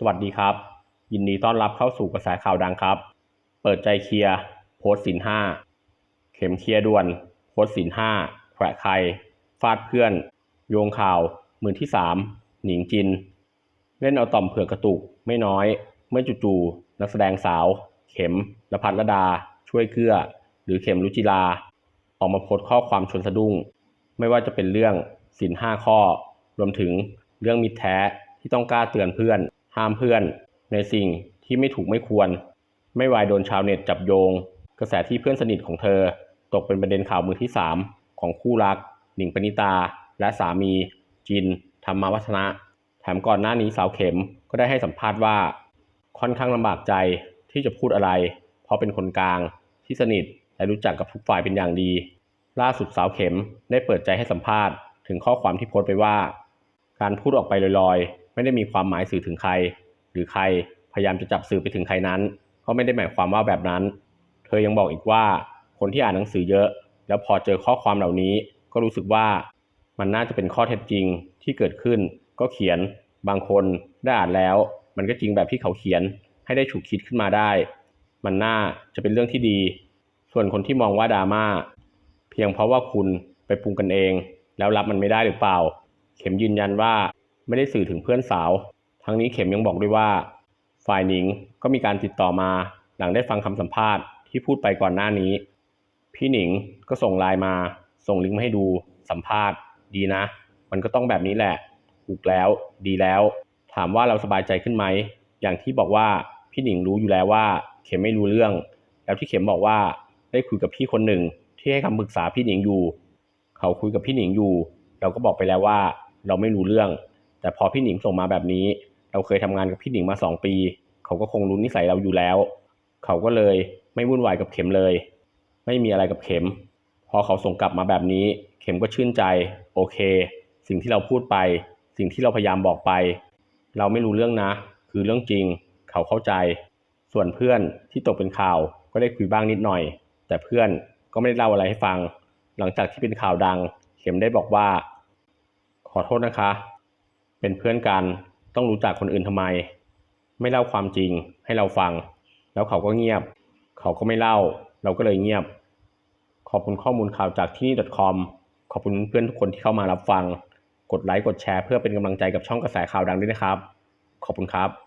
สวัสดีครับ ยินดีต้อนรับเข้าสู่กระแสข่าวดังครับ เปิดใจเคลียร์โพสต์สินห้าเข็มเคลียร์ด่วนโพสต์สินห้าแขวะใครฟาดเพื่อน โยงข่าวมือที่สามหนิงจิน เล่นเอาต่อมเผือกกระตุกไม่น้อย เมื่อจู่ๆนักแสดงสาว เข็มละพัดละดา ช่วยเกื้อ หรือเข็มรุจิลา ออกมาโพสต์ข้อความชวนสะดุ้ง ไม่ว่าจะเป็นเรื่องสินห้าข้อ รวมถึงเรื่องมิตรแท้ที่ต้องกล้าเตือนเพื่อน ห้ามเพื่อน ในสิ่งที่ไม่ถูกไม่ควร ไม่วายโดนชาวเน็ตจับโยง กระแสที่เพื่อนสนิทของเธอ ตกเป็นประเด็นข่าวมือที่ 3 ของคู่รัก หนิงปณิตา และสามี จินธรรมวัฒนะ แถมก่อนหน้านี้สาวเข็มก็ได้ให้สัมภาษณ์ว่า ค่อนข้างลำบากใจที่จะพูดอะไร เพราะเป็นคนกลางที่สนิทและรู้จักกับทุกฝ่ายเป็นอย่างดี ล่าสุดสาวเข็มได้เปิดใจให้สัมภาษณ์ ถึงข้อความที่โพสต์ไปว่า การพูดออกไปลอยๆ ไม่ได้มีความหมายสื่อถึงใคร หรือใครพยายามจะจับสื่อไปถึงใครนั้นก็ไม่ได้หมายความว่าแบบนั้น เธอยังบอกอีกว่าคนที่อ่านหนังสือเยอะ แล้วพอเจอข้อความเหล่านี้ ก็รู้สึกว่ามันน่าจะเป็นข้อเท็จจริงที่เกิดขึ้น ก็เขียนบางคนได้อ่านแล้ว มันก็จริงแบบที่เขาเขียนให้ได้ฉุกคิดขึ้นมาได้ มันน่าจะเป็นเรื่องที่ดี ส่วนคนที่มองว่าดราม่าเพียงเพราะว่าคุณไปปรุงกันเอง แล้วรับมันไม่ได้หรือเปล่า เข็มยืนยันว่า ไม่ได้สื่อถึงเพื่อนสาว ทั้งนี้เข็มยังบอกด้วยว่า ฝ่ายหนิงก็มีการติดต่อมา หลังได้ฟังคำสัมภาษณ์ที่พูดไปก่อนหน้านี้ พี่หนิงก็ส่งไลน์มา ส่งลิงก์มาให้ดูสัมภาษณ์ ดีนะ มันก็ต้องแบบนี้แหละ ถูกแล้ว ดีแล้ว ถามว่าเราสบายใจขึ้นไหม อย่างที่บอกว่าพี่หนิงรู้อยู่แล้วว่า เข็มไม่รู้เรื่อง แล้วที่เข็มบอกว่าได้คุยกับพี่คนหนึ่งที่ให้คำปรึกษาพี่หนิงอยู่ เขาคุยกับพี่หนิงอยู่ เราก็บอกไปแล้วว่า เราไม่รู้เรื่อง แต่พอพี่หนิงส่งมาแบบนี้ เราเคยทำงานกับพี่หนิงมาสองปี เขาก็คงรู้นิสัยเราอยู่แล้ว เขาก็เลยไม่วุ่นวายกับเข็มเลย ไม่มีอะไรกับเข็ม พอเขาส่งกลับมาแบบนี้ เข็มก็ชื่นใจ โอเค สิ่งที่เราพูดไป สิ่งที่เราพยายามบอกไป เราไม่รู้เรื่องนะ คือเรื่องจริง เขาเข้าใจ ส่วนเพื่อนที่ตกเป็นข่าวก็ได้คุยบ้างนิดหน่อย แต่เพื่อนก็ไม่ได้เล่าอะไรให้ฟัง หลังจากที่เป็นข่าวดัง เข็มได้บอกว่า ขอโทษนะคะ เป็นเพื่อนกันต้องรู้จักคนอื่นทำไม ไม่เล่าความจริงให้เราฟัง แล้วเขาก็เงียบ เขาก็ไม่เล่า เราก็เลยเงียบ ขอบคุณข้อมูลข่าวจากที่นี่ .com ขอบคุณเพื่อนทุกคนที่เข้ามารับฟัง กดไลค์กดแชร์เพื่อเป็นกำลังใจกับช่องกระแสข่าวดังด้วยนะครับ ขอบคุณครับ